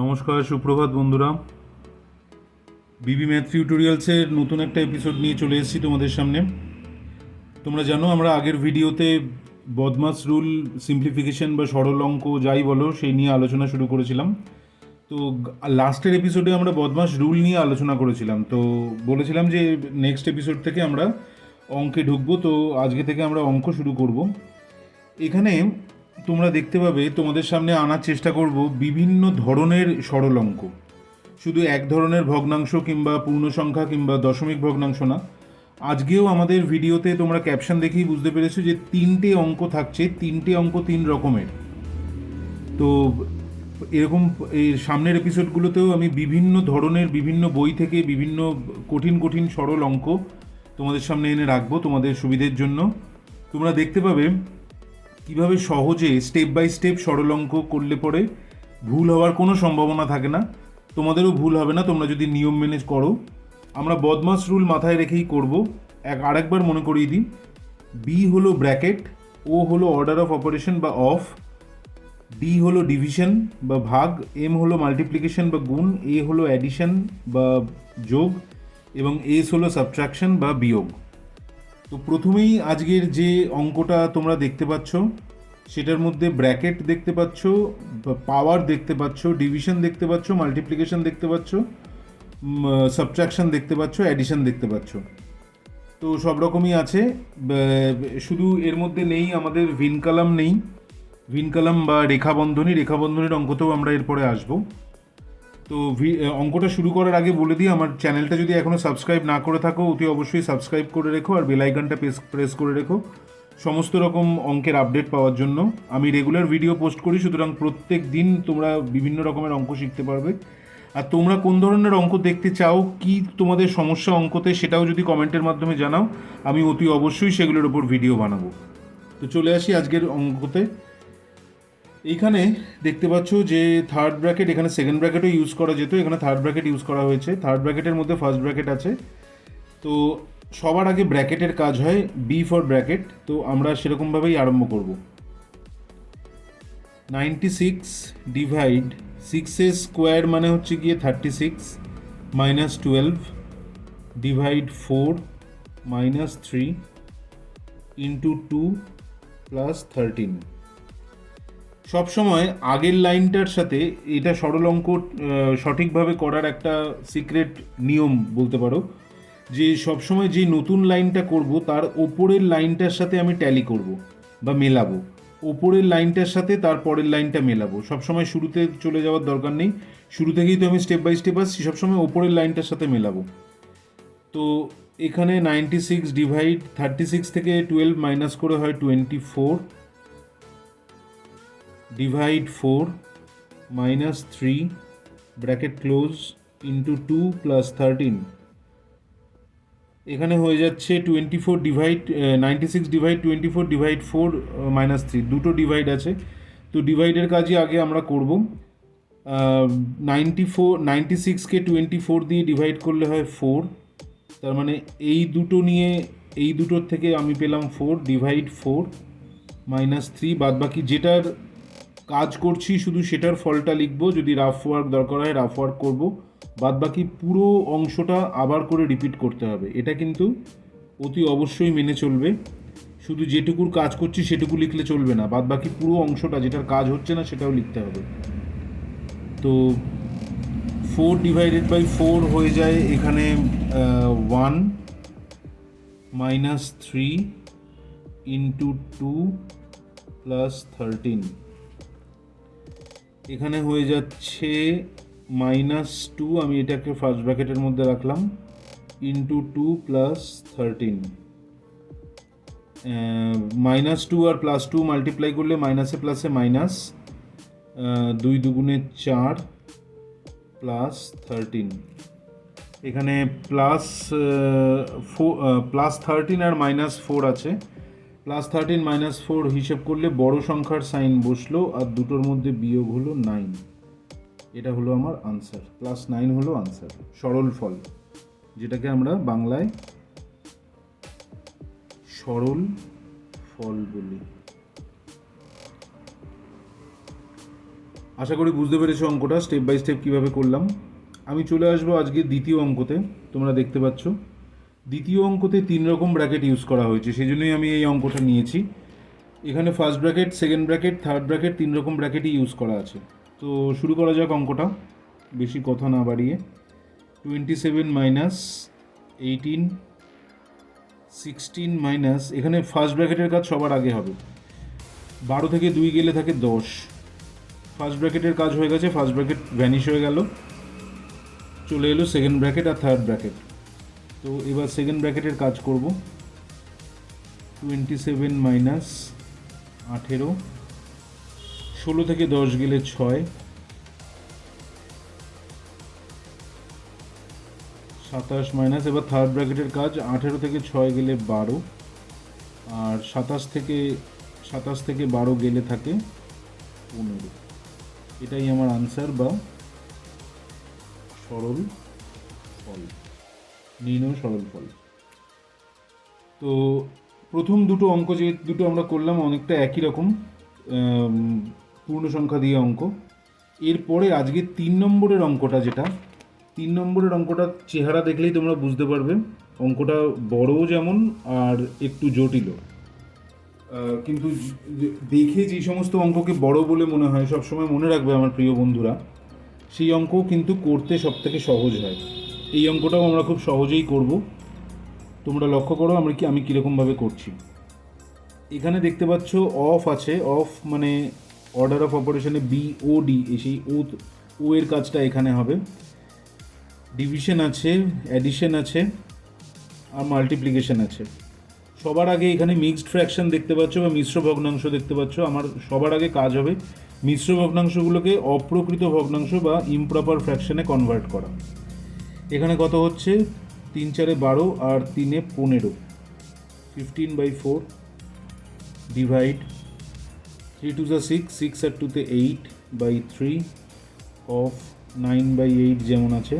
নমস্কার, সুপ্রভাত বন্ধুরা। বিবি ম্যাথ টিউটোরিয়ালসের নতুন একটা এপিসোড নিয়ে চলে এসেছি তোমাদের সামনে। তোমরা জানো, আমরা আগের ভিডিওতে বদমাস রুল সিম্পলিফিকেশন বা সরল অঙ্ক যাই বলো, সেই নিয়ে আলোচনা শুরু করেছিলাম। তো লাস্টের এপিসোডে আমরা বদমাস রুল নিয়ে আলোচনা করেছিলাম। তো বলেছিলাম যে নেক্সট এপিসোড থেকে আমরা অঙ্কে ঢুকবো, তো আজকে থেকে আমরা অঙ্ক শুরু করব। এখানে তোমরা দেখতে পাবে, তোমাদের সামনে আনার চেষ্টা করব বিভিন্ন ধরনের সরল অঙ্ক শুধু এক ধরনের ভগ্নাংশ কিংবা পূর্ণ সংখ্যা কিংবা দশমিক ভগ্নাংশ না। আজকেও আমাদের ভিডিওতে তোমরা ক্যাপশন দেখেই বুঝতে পেরেছ যে তিনটে অঙ্ক থাকছে, তিনটে অঙ্ক তিন রকমের। তো এরকম এর সামনের এপিসোডগুলোতেও আমি বিভিন্ন ধরনের, বিভিন্ন বই থেকে বিভিন্ন কঠিন কঠিন সরল অঙ্ক তোমাদের সামনে এনে রাখব তোমাদের সুবিধের জন্য। তোমরা দেখতে পাবে কীভাবে সহজে স্টেপ বাই স্টেপ সরলঙ্ক করলে পরে ভুল হওয়ার কোনো সম্ভাবনা থাকে না? তোমাদেরও ভুল হবে না, তোমরা যদি নিয়ম মেনে করো। আমরা বদমাস রুল মাথায় রেখেই করব। এক, আরেকবার মনে করিয়ে দিই। বি হলো ব্র্যাকেট ও হলো অর্ডার অফ অপারেশন বা অফ ডি হলো ডিভিশন বা ভাগ এম হলো মাল্টিপ্লিকেশন বা গুণ এ হলো অ্যাডিশন বা যোগ, এবং এস হলো সাবট্রাকশন বা বিয়োগ। তো প্রথমেই আজকের যে অঙ্কটা তোমরা দেখতে পাচ্ছ, সেটার মধ্যে ব্র্যাকেট দেখতে পাচ্ছ, পাওয়ার দেখতে পাচ্ছ, ডিভিশন দেখতে পাচ্ছ, মাল্টিপ্লিকেশন দেখতে পাচ্ছ সাবট্রাকশন দেখতে পাচ্ছ, অ্যাডিশন দেখতে পাচ্ছ। তো সব রকমই আছে শুধু এর মধ্যে নেই, আমাদের ভিন কালাম নেই। ভিন কালাম বা রেখাবন্ধনী, রেখাবন্ধনীর অঙ্কতেও আমরা এরপরে আসব। তো অঙ্কটা শুরু করার আগে বলে দিই, আমার চ্যানেলটা যদি এখনও সাবস্ক্রাইব না করে থাকো, অতি অবশ্যই সাবস্ক্রাইব করে রেখো আর বেল আইকনটা প্রেস প্রেস করে রেখো। সমস্ত রকম অঙ্কের আপডেট পাওয়ার জন্য। আমি রেগুলার ভিডিও পোস্ট করি, সুতরাং প্রত্যেক দিন তোমরা বিভিন্ন রকমের অঙ্ক শিখতে পারবে। আর তোমরা কোন ধরনের অঙ্ক দেখতে চাও, কি তোমাদের সমস্যা অঙ্কতে, সেটাও যদি কমেন্টের মাধ্যমে জানাও, আমি অতি অবশ্যই সেগুলোর ওপর ভিডিও বানাবো। তো চলে আসি আজকের অঙ্কতে। এইখানে দেখতে পাচ্ছ যে থার্ড ব্র্যাকেট এখানে সেকেন্ড ব্র্যাকেটও ইউজ করা যেত। এখানে থার্ড ব্র্যাকেট ইউজ করা হয়েছে। থার্ড ব্র্যাকেটের মধ্যে ফার্স্ট ব্র্যাকেট আছে। তো সবার আগে ব্র্যাকেটের কাজ হয় বি ফর ব্র্যাকেট তো আমরা সেরকমভাবেই আরম্ভ করব। নাইনটি সিক্স ডিভাইড সিক্সের স্কোয়ার মানে হচ্ছে গিয়ে thirty six minus twelve divide four minus three into two plus thirteen সবসময় আগের লাইনটার সাথে এটা সরল অঙ্ক সঠিকভাবে করার একটা সিক্রেট নিয়ম বলতে পারো, যে সবসময় যে নতুন লাইনটা করব, তার ওপরের লাইনটার সাথে আমি ট্যালি করব বা মেলাবো। ওপরের লাইনটার সাথে তার পরের লাইনটা মেলাবো। সবসময় শুরুতে চলে যাওয়ার দরকার নেই। শুরু থেকেই তো আমি স্টেপ বাই স্টেপ আসছি, সবসময় ওপরের লাইনটার সাথে মেলাবো। তো এখানে ninety six divide thirty six থেকে টুয়েলভ মাইনাস করে হয় twenty four divide four minus three bracket close into two plus thirteen এখানে হয়ে যাচ্ছে twenty four divide ninety six divide twenty four divide four minus three দুটো divide আছে। তো ডিভাইডের কাজই আগে আমরা করব। নাইনটি ফোর নাইনটি সিক্সকে টোয়েন্টি ফোর দিয়ে ডিভাইড করলে হয় ফোর তার মানে এই দুটো নিয়ে, এই দুটোর থেকে আমি পেলাম four divide four minus three বাদ বাকি যেটার কাজ করছি, শুধু সেটার ফলটা লিখব, যদি রাফ ওয়ার্ক দরকার হয় রাফ ওয়ার্ক করব। বাদ বাকি পুরো অংশটা আবার করে রিপিট করতে হবে। এটা কিন্তু অতি অবশ্যই মেনে চলবে। শুধু যেটুকুর কাজ করছি, সেটুকু লিখলে চলবে না। বাদ বাকি পুরো অংশটা, যেটার কাজ হচ্ছে না, সেটাও লিখতে হবে। তো ফোর ডিভাইডেড বাই ফোর হয়ে যায় এখানে one minus three into two plus thirteen এখানে হয়ে যাচ্ছে মাইনাস টু আমি এটাকে ফার্স্ট ব্র্যাকেটের মধ্যে রাখলাম into two plus thirteen minus two আর প্লাস টু মাল্টিপ্লাই করলে মাইনাসে প্লাসে মাইনাস দুই দুগুণে চার প্লাস থার্টিন এখানে প্লাস ফোর প্লাস থার্টিন আর মাইনাস ফোর আছে। প্লাস থার্টিন মাইনাস ফোর হিসেব করলে বড় সংখ্যার সাইন বসল আর দুটোর মধ্যে বিয়োগ হলো নাইন এটা হলো আমার আনসার প্লাস নাইন হলো আনসার সরল ফল। যেটাকে আমরা বাংলায় সরল ফল বলি। আশা করি বুঝতে পেরেছ অঙ্কটা। স্টেপ বাই স্টেপ কীভাবে করলাম। আমি চলে আসব আজকে দ্বিতীয় অঙ্কতে। তোমরা দেখতে পাচ্ছ। দ্বিতীয় অঙ্কতে তিন রকম ব্র্যাকেট ইউজ করা হয়েছে সেই জন্যই আমি এই অঙ্কটা নিয়েছি। এখানে first bracket second bracket third bracket তিন রকম ব্র্যাকেটই ইউজ করা আছে। তো শুরু করা যাক অঙ্কটা, বেশি কথা না বাড়িয়ে। Twenty seven minus eighteen sixteen minus এখানে ফার্স্ট ব্র্যাকেটের কাজ সবার আগে হবে। বারো থেকে দুই গেলে থাকে দশ। ফার্স্ট ব্র্যাকেটের কাজ হয়ে গেছে ফার্স্ট ব্র্যাকেট ভ্যানিশ হয়ে গেল। চলে এলো সেকেন্ড ব্র্যাকেট আর থার্ড ব্র্যাকেট তো এবার সেকেন্ড ব্র্যাকেটের কাজ করব। টোয়েন্টি সেভেন মাইনাস আঠেরো, ষোলো থেকে দশ গেলে ছয়, সাতাশ মাইনাস এবার থার্ড ব্র্যাকেটের কাজ, আঠেরো থেকে ছয় গেলে বারো, আর সাতাশ থেকে সাতাশ থেকে বারো গেলে থাকে পনেরো। এটাই আমার আনসার বা সরল ফল। নির্ণয় সরল ফল। তো প্রথম দুটো অঙ্ক যে দুটো আমরা করলাম অনেকটা একই রকম পূর্ণ সংখ্যা দিয়ে অঙ্ক। এরপরে আজকে তিন নম্বরের অঙ্কটা যেটা, তিন নম্বরের অঙ্কটা চেহারা দেখলেই তোমরা বুঝতে পারবে। অঙ্কটা বড়ও যেমন আর একটু জটিলও কিন্তু দেখে যে সমস্ত অঙ্ককে বড় বলে মনে হয়, সবসময় মনে রাখবে আমার প্রিয় বন্ধুরা, সেই অঙ্ক কিন্তু করতে সব থেকে সহজ হয়। এই অঙ্কটাও আমরা খুব সহজেই করব। তোমরা লক্ষ্য করো আমরা কি, আমি কীরকমভাবে করছি। এখানে দেখতে পাচ্ছ অফ আছে অফ মানে অর্ডার অফ অপারেশনে বি ও ডি সেই ও ও এর কাজটা এখানে হবে। ডিভিশন আছে অ্যাডিশন আছে, আর মাল্টিপ্লিকেশন আছে। সবার আগে এখানে মিক্সড ফ্র্যাকশন দেখতে পাচ্ছ বা মিশ্র ভগ্নাংশ দেখতে পাচ্ছ। আমার সবার আগে কাজ হবে মিশ্র ভগ্নাংশগুলোকে অপ্রকৃত ভগ্নাংশ বা ইমপ্রপার ফ্র্যাকশনে কনভার্ট করা। এখানে কত হচ্ছে? তিন চারে বারো আর তিনে পনেরো। Fifteen by four divide three two যা সিক্স সিক্স আর টুতে eight by three of nine by eight যেমন আছে।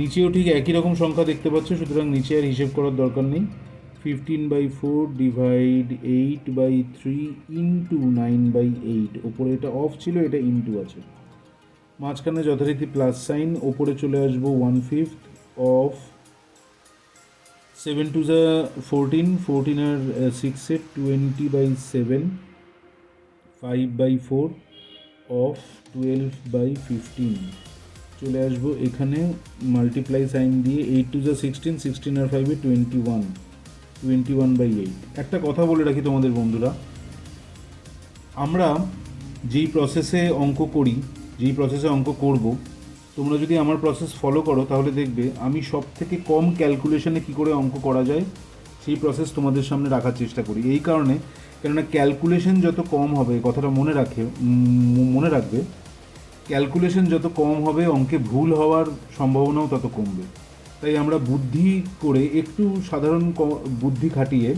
নিচেও ঠিক একই রকম সংখ্যা দেখতে পাচ্ছ, সুতরাং নিচে আর হিসেব করার দরকার নেই। Fifteen by four divide eight by three into nine by eight ওপরে এটা অফ ছিল, এটা ইন্টু আছে। মাঝখানে যথারীতি প্লাস সাইন ওপরে চলে আসব one fifth of seven two যা ফোরটিন ফোরটিন আর সিক্স সিক্সে twenty by seven five by four of twelve by fifteen চলে আসব এখানে মাল্টিপ্লাই সাইন দিয়ে এইট টু যা সিক্সটিন সিক্সটিন আর ফাইভে twenty one twenty one by eight একটা কথা বলে রাখি তোমাদের বন্ধুরা, আমরা যেই প্রসেসে অঙ্ক করি যেই প্রসেসে অঙ্ক করব, তোমরা যদি আমার প্রসেস ফলো করো, তাহলে দেখবে আমি সব থেকে কম ক্যালকুলেশনে কী করে অঙ্ক করা যায়, সেই প্রসেস তোমাদের সামনে রাখার চেষ্টা করি। এই কারণে, কেননা ক্যালকুলেশন যত কম হবে কথাটা মনে রাখে মনে রাখবে ক্যালকুলেশন যত কম হবে, অঙ্কে ভুল হওয়ার সম্ভাবনাও তত কমবে। তাই আমরা বুদ্ধি করে একটু সাধারণ বুদ্ধি খাটিয়ে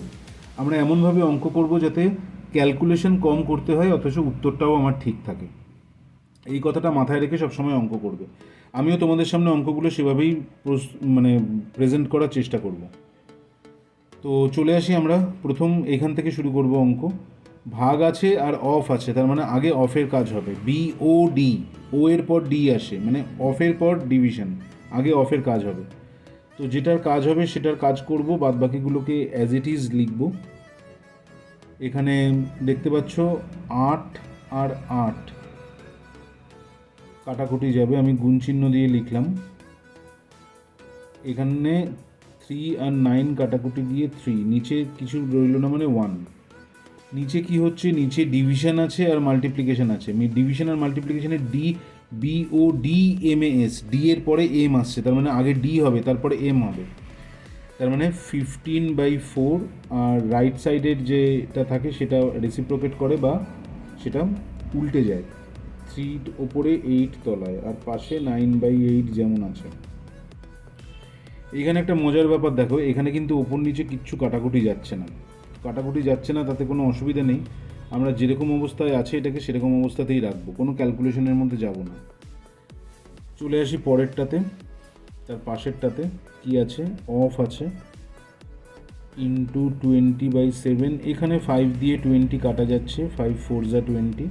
আমরা এমনভাবে অঙ্ক করব যাতে ক্যালকুলেশন কম করতে হয়, অথচ উত্তরটাও আমার ঠিক থাকে। এই কথাটা মাথায় রেখে সবসময় অঙ্ক করবে। আমিও তোমাদের সামনে অঙ্কগুলো সেভাবেই মানে প্রেজেন্ট করার চেষ্টা করব। তো চলে আসি আমরা। প্রথম এখান থেকে শুরু করব অঙ্ক। ভাগ আছে আর অফ আছে, তার মানে আগে অফের কাজ হবে। বি ও ডি ও এর পর ডি আসে মানে অফের পর ডিভিশন আগে অফের কাজ হবে। তো যেটার কাজ হবে সেটার কাজ করব বাদ বাকিগুলোকে অ্যাজ ইট ইজ লিখব। এখানে দেখতে পাচ্ছ আট আর আট। কাটাকুটি যাবে, আমি গুণ চিহ্ন দিয়ে লিখলাম। এখানে থ্রি আর নাইন কাটাকুটি দিয়ে থ্রি নিচে কিছু রইল না মানে ওয়ান নিচে কি হচ্ছে? নিচে ডিভিশন আছে আর মাল্টিপ্লিকেশন আছে। ডিভিশন আর মাল্টিপ্লিকেশনে D B O D M S D এর পরে এম আসছে, তার মানে আগে ডি হবে, তারপরে এম হবে। তার মানে ফিফটিন বাই ফোর আর রাইট সাইডের যেটা থাকে সেটা রেসিপ্রোকেট করে বা সেটা উল্টে যায়। থ্রি ওপরে এইট তলায়, আর পাশে নাইন বাই এইট যেমন আছে। এখানে একটা মজার ব্যাপার দেখো, এখানে কিন্তু ওপর নিচে কিচ্ছু কাটাকুটি যাচ্ছে না। কাটাকুটি যাচ্ছে না, তাতে কোনো অসুবিধা নেই। আমরা যেরকম অবস্থায় আছে, এটাকে সেরকম অবস্থাতেই রাখব। কোনো ক্যালকুলেশনের মধ্যে যাব না। চলে আসি পরেরটাতে। তার পাশেরটাতে কি আছে? অফ আছে। ইন্টু টোয়েন্টি বাই সেভেন এখানে ফাইভ দিয়ে টোয়েন্টি কাটা যাচ্ছে ফাইভ ফোর যা টোয়েন্টি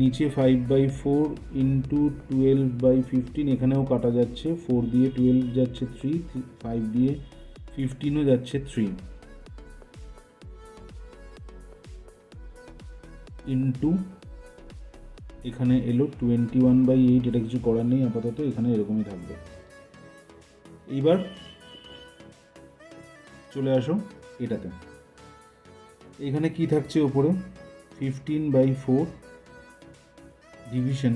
নিচে five by four into twelve by fifteen এখানেও কাটা যাচ্ছে। ফোর দিয়ে টুয়েলভ যাচ্ছে থ্রি ফাইভ দিয়ে ফিফটিনও যাচ্ছে থ্রি ইন্টু এখানে এলো টোয়েন্টি ওয়ান বাই এইট এটা কিছু করার নেই, আপাতত এখানে এরকমই থাকবে। এইবার চলে আসো এটাতে। এখানে কি থাকছে ওপরে ফিফটিন বাই ফোর ডিভিশন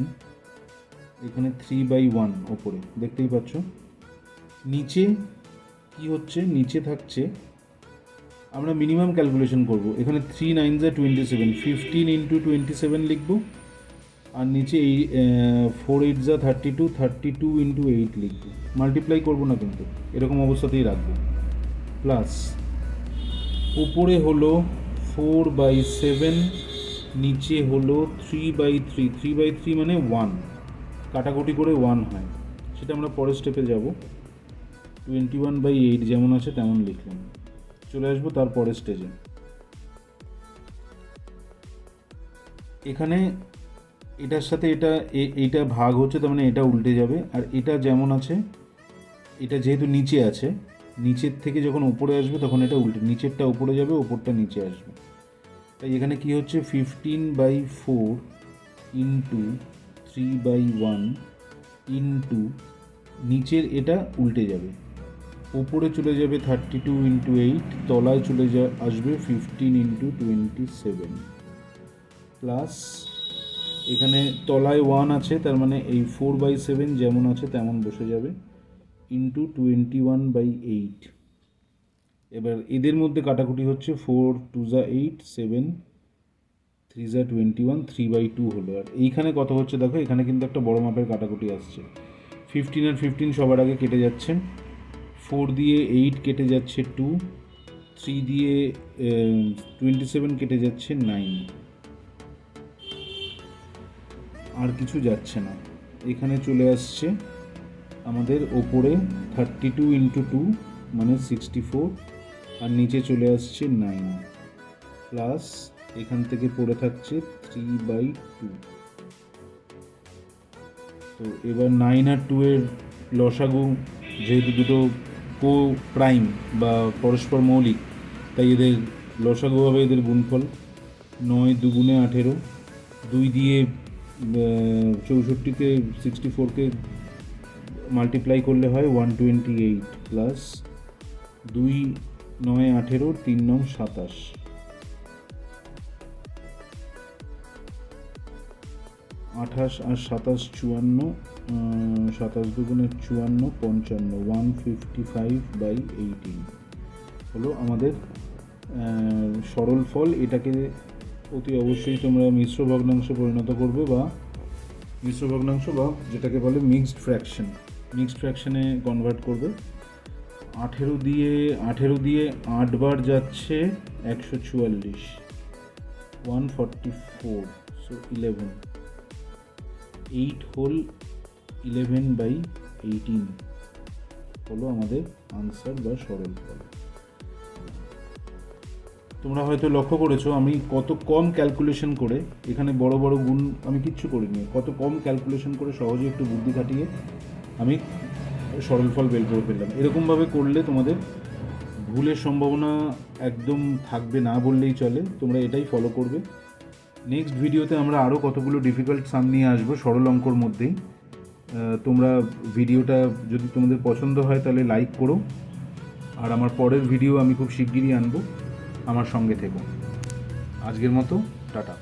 এখানে থ্রি বাই ওয়ান ওপরে, দেখতেই পাচ্ছ। নিচে কি হচ্ছে? নিচে থাকছে, আমরা মিনিমাম ক্যালকুলেশন করব। এখানে থ্রি নাইন যা twenty seven fifteen into twenty seven লিখব, আর নিচে এই ফোর এইট যা thirty two thirty two into eight লিখব। মাল্টিপ্লাই করব না কিন্তু, এরকম অবস্থাতেই রাখব। প্লাস উপরে হলো ফোর বাই সেভেন নিচে হলো three by three three by three মানে ওয়ান কাটাকুটি করে ওয়ান হয়। সেটা আমরা পরের স্টেপে যাব। টোয়েন্টি ওয়ান বাই এইট যেমন আছে তেমন লিখলাম। চলে আসব তার পরের স্টেজে এখানে এটার সাথে এটা এইটা ভাগ হচ্ছে, তার মানে এটা উল্টে যাবে। আর এটা যেমন আছে, এটা যেহেতু নিচে আছে, নিচের থেকে যখন উপরে আসবে তখন এটা উল্টে, নিচেরটা উপরে যাবে, ওপরটা নিচে আসবে। তাই এখানে কি হচ্ছে? Fifteen by four into three by one into নিচের এটা উল্টে যাবে। ওপরে চলে যাবে থার্টি টু ইন্টু এইট তলায় চলে যা, আসবে fifteen into twenty seven plus এখানে তলায় ওয়ান আছে, তার মানে এই ফোর বাই সেভেন যেমন আছে তেমন বসে যাবে into twenty one by eight এবার এদের মধ্যে কাটাকুটি হচ্ছে ফোর টু জা এইট সেভেন থ্রি জা twenty one three by two হলো। আর এইখানে কত হচ্ছে দেখো, এখানে কিন্তু একটা বড় মাপের কাটাকুটি আসছে। ফিফটিন আর ফিফটিন সবার আগে কেটে যাচ্ছে। ফোর দিয়ে এইট কেটে যাচ্ছে টু থ্রি দিয়ে টোয়েন্টি সেভেন কেটে যাচ্ছে নাইন আর কিছু যাচ্ছে না। এখানে চলে আসছে আমাদের ওপরে থার্টি টু ইন্টু টু মানে সিক্সটি ফোর আর নিচে চলে আসছে নাইন প্লাস এখান থেকে পড়ে থাকছে থ্রি বাই টু তো এবার নাইন আর টু এর লসাগু যেহেতু দুটো কো প্রাইম বা পরস্পর মৌলিক, তাই এদের লসাগু হবে এদের গুণফল নয় দুগুণে আঠেরো। দুই দিয়ে চৌষট্টিতে সিক্সটি ফোরকে মাল্টিপ্লাই করলে হয় ওয়ান টোয়েন্টি এইট প্লাস দুই নয় আঠেরো, তিন নং সাতাশ। আঠাশ আর সাতাশ চুয়ান্ন সাতাশ দুগুণে চুয়ান্ন, পঞ্চান্ন one fifty five by eighteen হলো আমাদের সরল ফল। এটাকে অতি অবশ্যই তোমরা মিশ্র ভগ্নাংশে পরিণত করবে বা মিশ্র ভগ্নাংশ বা যেটাকে বলে মিক্সড ফ্র্যাকশন মিক্সড ফ্র্যাকশনে কনভার্ট করবে। আঠেরো দিয়ে আঠেরো দিয়ে আটবার যাচ্ছে একশো চুয়াল্লিশ। One forty four so eleven eight whole eleven by eighteen হলো আমাদের আনসার বা সরল ফল তোমরা হয়তো লক্ষ্য করেছ, আমি কত কম ক্যালকুলেশন করে, এখানে বড় বড় গুণ আমি কিচ্ছু করিনি। কত কম ক্যালকুলেশন করে সহজে একটু বুদ্ধি খাটিয়ে আমি সরল ফল বের করে ফেললাম। এরকমভাবে করলে তোমাদের ভুলের সম্ভাবনা একদম থাকবে না বললেই চলে। তোমরা এটাই ফলো করবে। নেক্সট ভিডিওতে আমরা আরও কতগুলো ডিফিকাল্ট সাম নিয়ে আসব সরল অঙ্কর মধ্যেই। তোমরা ভিডিওটা যদি তোমাদের পছন্দ হয় তাহলে লাইক করো। আর আমার পরের ভিডিও আমি খুব শিগগিরই আনব। আমার সঙ্গে থেকো। আজকের মতো, টাটা।